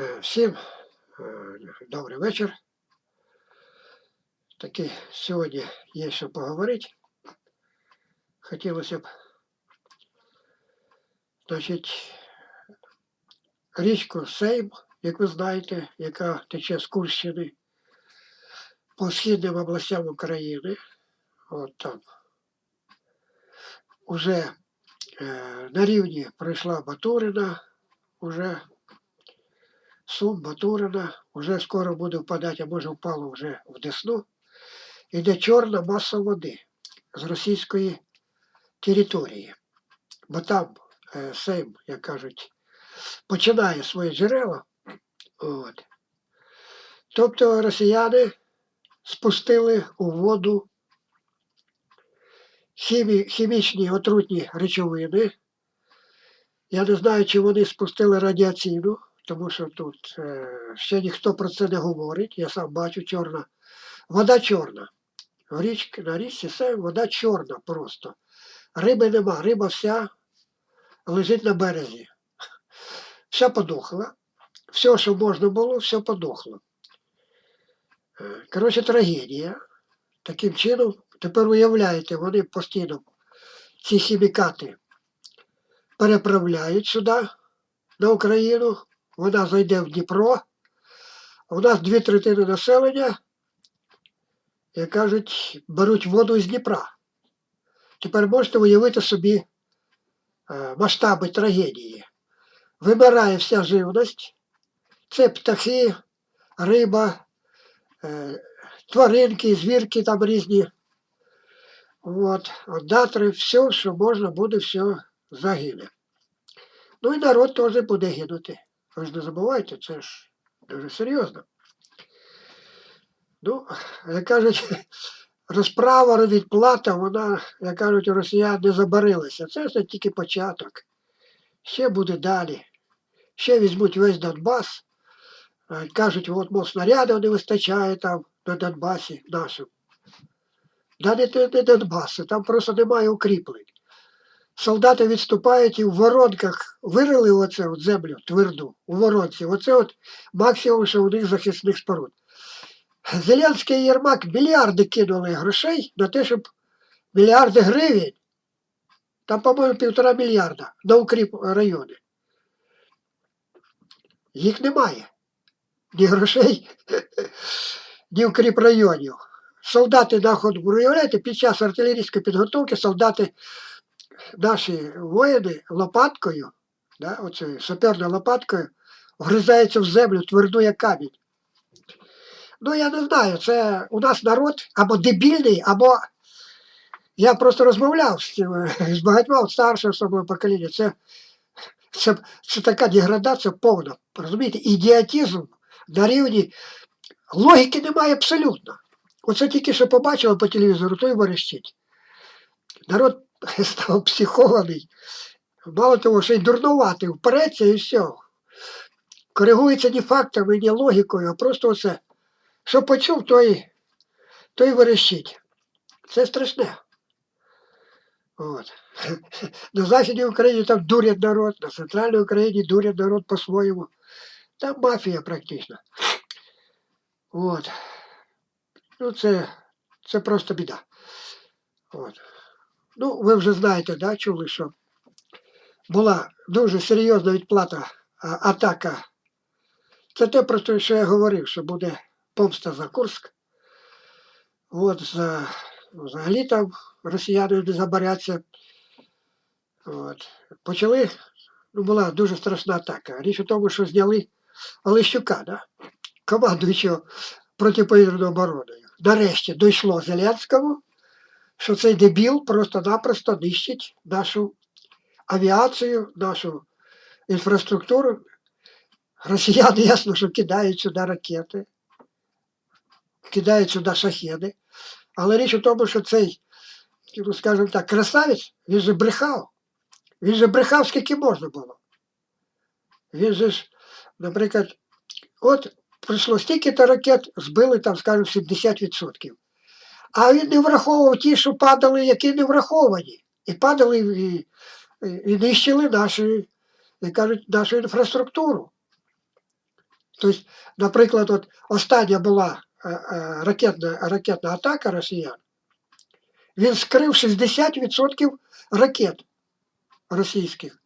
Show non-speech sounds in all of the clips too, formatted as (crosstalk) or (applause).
Е, Всім е, добрий вечір. Таки сьогодні є що поговорити. Хотілося б, значить, річку Сейм, як ви знаєте, яка тече з Курщини по східним областям України. От там. Уже е, на рівні пройшла Батурина, уже Сум, Батурина, вже скоро буде впадати, а може впало вже в Десну. Іде чорна маса води з російської території. Бо там е, Сейм, як кажуть, починає свої джерела. От. Тобто росіяни спустили у воду хімі, хімічні отрутні речовини. Я не знаю, чи вони спустили радіаційну, тому що тут е, ще ніхто про це не говорить. Я сам бачу чорна. Вода чорна. В річці, на річці все вода чорна просто. Риби нема, риба вся лежить на березі. Вся подохла. Все, що можна було, все подохло. Е, Коротше, трагедія. Таким чином, тепер уявляєте, вони постійно ці хімікати переправляють сюди, на Україну. Вона зайде в Дніпро. У нас дві третини населення, як кажуть, беруть воду з Дніпра. Тепер можете уявити собі е, масштаби трагедії. Вимирає вся живність, це птахи, риба, е, тваринки, звірки там різні. От, ондатри, все, що можна буде, все загине. Ну і народ теж буде гинути. Ви (laughs) ж не забувайте, це ж дуже серйозно. Ну, як кажуть, розправа відплата, вона, як кажуть, росіян не забарилася. Це все тільки початок. Ще буде далі. Ще візьмуть весь Донбас. Кажуть, от, мов снаряди не вистачає там на Донбасі нашим. Да не, не Донбасу, там просто немає укріплень. Солдати відступають і в воронках вирили оце от землю тверду, у воронці. Оце от максимум, що у них захисних споруд. Зеленський і Єрмак мільярди кинули грошей на те, щоб мільярди гривень, там, по-моєму, півтора мільярда на укріп райони. Їх немає. Ні грошей, (laughs) ні укріп районів. Солдати наход, уявляєте, під час артилерійської підготовки солдати, наші воїни лопаткою, да, оцею саперною лопаткою, вгризаються в землю тверду як камінь. Ну, я не знаю, це у нас народ або дебільний, або я просто розмовляв з, (laughs) з багатьма от старшого особливо покоління. Це, це, це така деградація повна. Розумієте, ідіотизм на рівні логіки немає абсолютно. Оце тільки що побачили по телевізору, то й верещить. Народ (laughs) став психований. Мало того, що й дурнуватий, впереться і все. Коригується не фактами, не логікою, а просто оце. Що почув, той, той верещить. Це страшне. От. (laughs) На Західній Україні там дурять народ, на центральній Україні дурять народ по-своєму. Там мафія практично. От. Ну, це, це просто біда. От. Ну, ви вже знаєте, да, чули, що була дуже серйозна відплата, а, атака. Це те, про те, що я говорив, що буде помста за Курск. От, за, взагалі там росіяни не забаряться. От. Почали, ну, була дуже страшна атака. Річ у тому, що зняли Олещука, да? командуючого протиповітряною обороною. Нарешті дійшло Зеленському, що цей дебіл просто-напросто нищить нашу авіацію, нашу інфраструктуру. Росіяни (laughs) ясно, що кидають сюди ракети, кидають сюди шахеди. Але річ у тому, що цей, ну, скажімо так, красавець, він же брехав. Він же брехав, скільки можна було. Він же ж, наприклад, от прийшло стільки-то ракет, збили там, скажімо, 70%. А він не враховував ті, що падали, які не враховані. І падали і, і, нищили наші, як кажуть, нашу інфраструктуру. Тобто, наприклад, от остання була е, е, ракетна, ракетна атака росіян, він скрив 60% ракет російських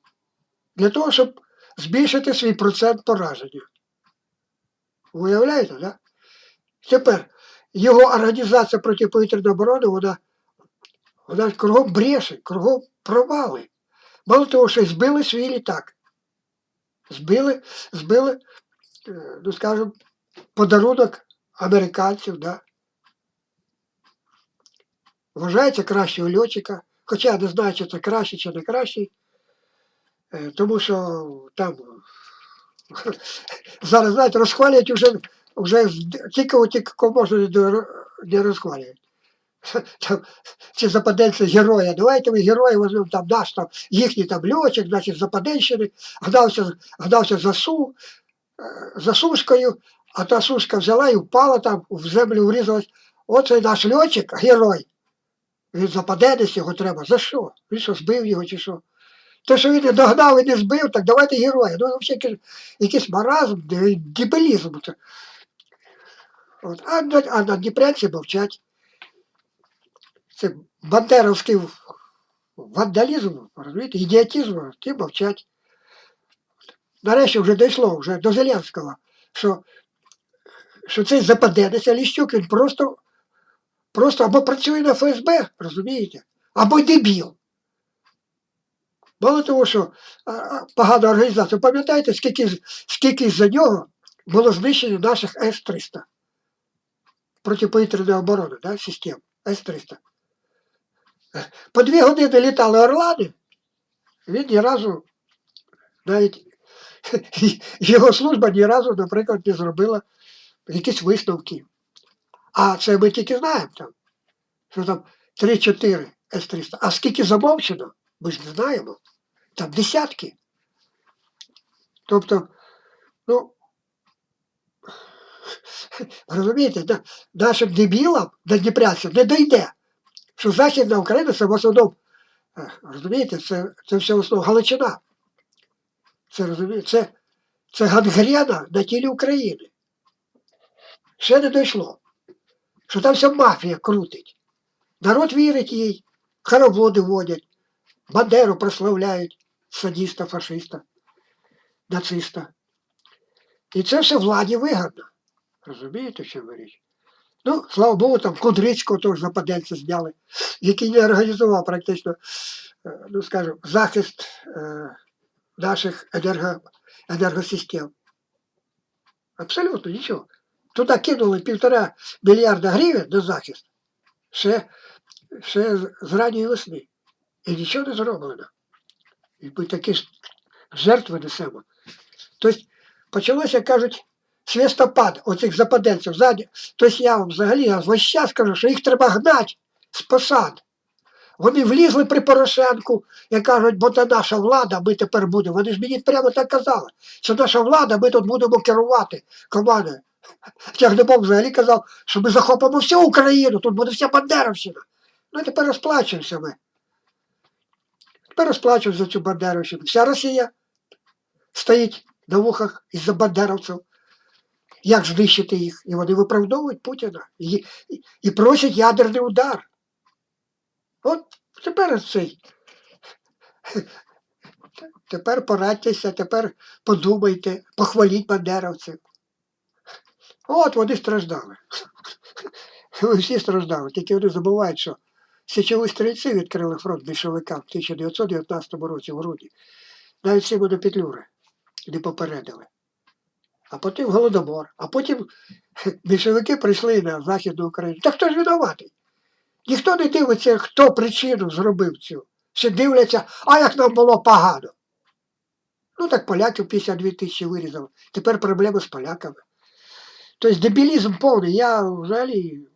для того, щоб збільшити свій процент пораження. Уявляєте, да? Тепер його організація протиповітряної оборони, вона, вона кругом бреше, кругом провали. Мало того, що збили свій літак. Збили, збили, е, ну скажімо, подарунок американців, да. Вважається кращого льотчика, хоча я не знаю, чи це краще, чи не кращий, е, тому що там (laughs) зараз, знаєте, розхвалюють вже, вже тільки, тільки можна не розхвалюють. (laughs) Там, ці западенці герої, давайте ми герої возьмемо там наш там, їхній там льотчик, значить, Западенщини, гнався, гнався за су, е, за сушкою, а та сушка взяла і впала там, в землю врізалась. Оцей наш льотчик, герой. Він западенець, його треба. За що? Він що, збив його чи що? Те, що він догнав і не збив, так давайте героя. Ну, взагалі, якийсь, маразм, де- дебілізм. Це. От. А, а на Дніпрянці мовчать. Це бандеровський вандалізм, розумієте, ідіотизм, ті мовчать. Нарешті вже дійшло вже до Зеленського, що, що цей западенець Ліщук, він просто, просто або працює на ФСБ, розумієте, або дебіл. Мало того, що погана організація. Пам'ятаєте, скільки, скільки за нього було знищено наших С-300 протиповітряної оборони, да, систем С-300. По дві години літали орлани, він ні разу, навіть (laughs) його служба ні разу, наприклад, не зробила якісь висновки. А це ми тільки знаємо там, що там 3-4 С-300. А скільки замовчено, ми ж не знаємо. Там десятки. Тобто, ну, розумієте, на- нашим дебілам на Дніпрянцям не дойде, що Західна Україна це в основному, е, розумієте, це, це все в основному Галичина. Це розумієте, це, це гангрена на тілі України. Ще не дійшло. Що там вся мафія крутить. Народ вірить їй, хороводи водять, Бандеру прославляють, садіста, фашиста, нациста. І це все владі вигідно. Розумієте, що я річ? Ну, слава Богу, там Кудрицького теж западенця зняли, який не організував практично, е, ну скажімо, захист е, наших енерго, енергосистем. Абсолютно нічого. Туди кинули півтора мільярда гривень на захист ще, ще з- ранньої весни. І нічого не зроблено. І ми такі ж жертви несемо. Тобто почалося, кажуть, свістопад оцих западенців. Ззаді. Тобто я вам взагалі я весь час кажу, що їх треба гнати з посад. Вони влізли при Порошенку і кажуть, бо це наша влада, ми тепер будемо. Вони ж мені прямо так казали. Це наша влада, ми тут будемо керувати командою. (laughs) Тягнебок взагалі казав, що ми захопимо всю Україну, тут буде вся Бандеровщина. Ну і тепер розплачуємося ми. Тепер розплачуємося за цю Бандеровщину. Вся Росія стоїть на вухах із-за бандеровців. Як знищити їх? І вони виправдовують Путіна і, і, просять ядерний удар. От тепер цей. Тепер порадьтеся, тепер подумайте, похваліть бандеровців. От вони страждали. Ви всі страждали, тільки вони забувають, що січові стрільці відкрили фронт більшовикам в 1919 році в грудні. Навіть Симона Петлюри не попередили. А потім Голодомор, а потім (laughs) більшовики прийшли на Західну Україну. Та хто ж винуватий? Ніхто не дивиться, хто причину зробив цю. Всі дивляться, а як нам було погано. Ну так поляків 52 тисячі вирізали. Тепер проблеми з поляками. Тобто дебілізм повний. Я взагалі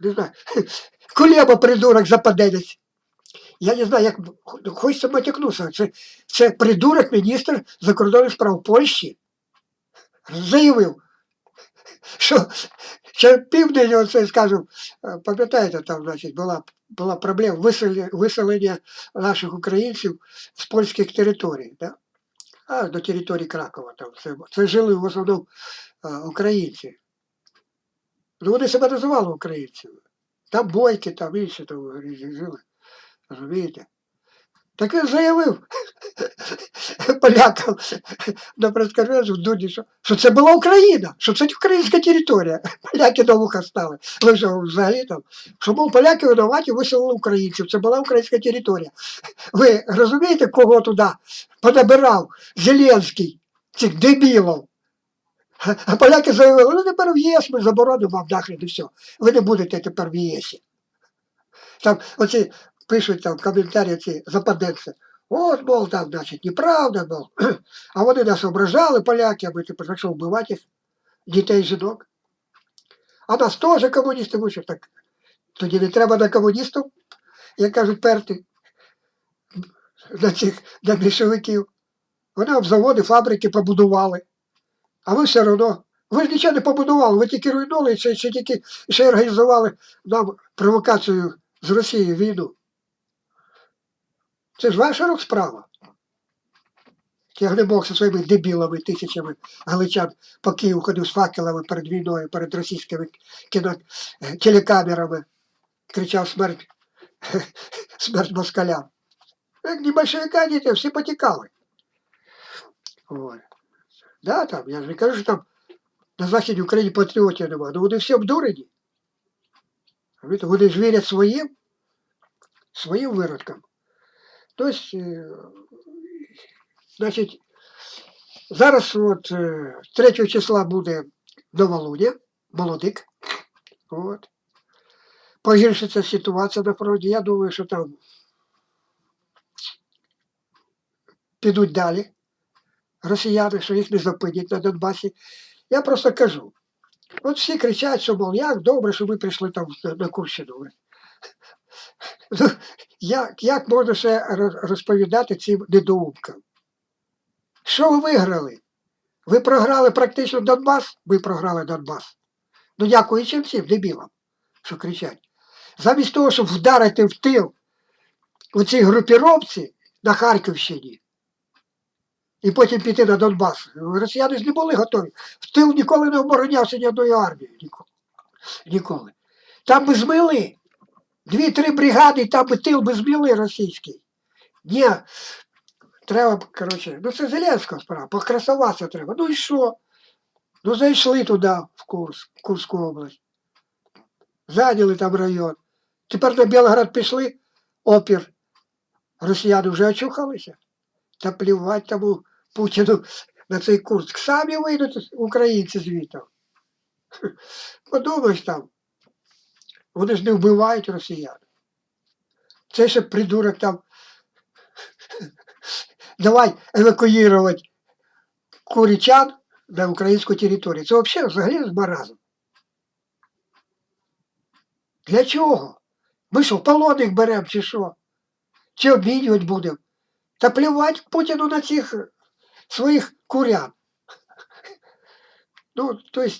не знаю. (laughs) Кулеба придурок западенець. Я не знаю, як хочеться матякнутися. Це, це придурок міністр закордонних справ Польщі. Заявив, що ще південь, оце, скажімо, е, пам'ятаєте, там, значить, була, була проблема виселення, наших українців з польських територій. Да? аж до території Кракова. Там це, це жили в основному е, українці. Ну, вони себе називали українцями. Там бойки, там інші там жили. Розумієте? Так він заявив полякам на прес-конференції в Дуді, що, що це була Україна, що це українська територія. Поляки на вуха стали. Ви що взагалі там, що мов поляки винуваті виселили українців. Це була українська територія. Ви розумієте, кого туди понабирав Зеленський, цих дебілів? А поляки заявили, ну тепер в ЄС ми заборонимо вам нахрен і все. Ви не будете тепер в ЄСі. Там оці пишуть там в коментарі ці западенці. От, мол, там, значить, неправда, мол. (clears throat) А вони нас ображали, поляки, а ми так що вбивати їх, дітей, жінок. А нас теж комуністи мучать. Так тоді не треба на комуністів, як кажуть, перти на цих на більшовиків. Вони об заводи, фабрики побудували. А ви все одно. Ви ж нічого не побудували, ви тільки руйнули, ще, ще тільки ще організували нам провокацію з Росією війну. Це ж ваша рук справа. Тягне Бог зі своїми дебілами, тисячами галичан по Києву ходив з факелами перед війною, перед російськими кіно, е, телекамерами, кричав смерть, (laughs) смерть москалям. Як ні большевика, ні те, всі потікали. Ой. Да, там, я ж не кажу, що там на Західній Україні патріотів немає, ну вони всі обдурені. Вони ж вірять своїм, своїм виродкам. Тобто, е, значить, зараз от е, 3 числа буде новолуння, молодик. От. Погіршиться ситуація на фронті. Я думаю, що там підуть далі росіяни, що їх не зупинять на Донбасі. Я просто кажу. От всі кричать, що, мов, як добре, що ви прийшли там на Курщину. Ну, як, як можна ще розповідати цим недоумкам? Що ви виграли? Ви програли практично Донбас, ви програли Донбас. Ну дякуючи цим дебілам, що кричать. Замість того, щоб вдарити в тил у цій групіровці на Харківщині і потім піти на Донбас. Росіяни ж не були готові. В тил ніколи не оборонявся ні одної армії. Ніколи. Там би змили. Дві-три бригади, там би тил би зміли російський. Ні, треба, коротше, ну це Зеленського справа, покрасуватися треба. Ну і що? Ну зайшли туди, в Курск, в Курську область. Зайняли там район. Тепер на Білград пішли, опір. Росіяни вже очухалися. Та плювати тому Путіну на цей Курск. Самі вийдуть українці звідти. Подумаєш там. Вони ж не вбивають росіян. Це ще придурок там. Давай евакуювати курічан на українську територію. Це взагалі взагалі маразм. Для чого? Ми що, в полон їх беремо чи що? Чи обмінювати будемо? Та плювати Путіну на цих своїх курян. Ну, тобто,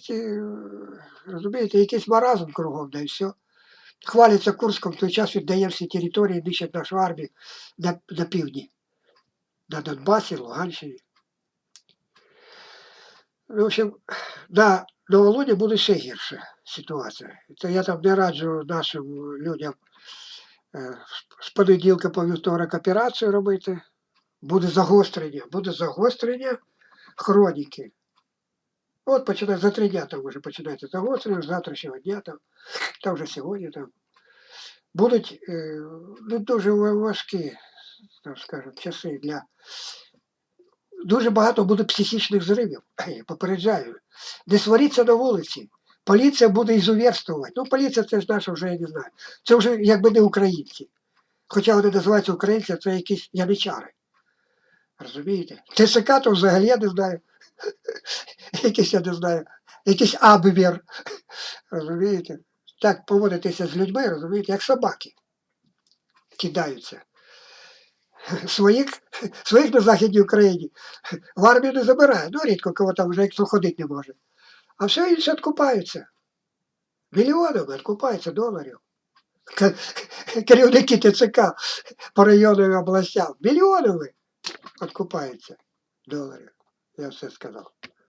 розумієте, якийсь маразм кругом, да і все. Хваляться Курском, в той час віддає всі території, нищать нашу армію на, на півдні, на Донбасі, Луганщині. Ну, В общем, на Новолуні буде ще гірша ситуація. То я там не раджу нашим людям е, з понеділка по вівторок операцію робити. Буде загострення, буде загострення хроніки. От починає за три дня там вже починається загострення, з завтрашнього дня там, там вже сьогодні там. Будуть е, ну, дуже важкі, так скажемо, часи для. Дуже багато буде психічних зривів. (clears throat) Попереджаю. Не сваріться на вулиці. Поліція буде ізуверствувати. Ну, поліція це ж наша вже я не знаю. Це вже якби не українці. Хоча вони називаються українці, це якісь яничари. Розумієте? ТСК то взагалі я не знаю. (laughs) Якийсь, я не знаю, якийсь абвір. Розумієте? Так поводитися з людьми, розумієте, як собаки. Кидаються. Своїх, своїх на Західній Україні в армію не забирає. Ну, рідко кого там вже якщо ходити не може. А все інше відкупаються. Мільйонами відкупаються доларів. (laughs) Керівники ТЦК по районним областям. Мільйонами відкупаються. доларів. Я все сказав.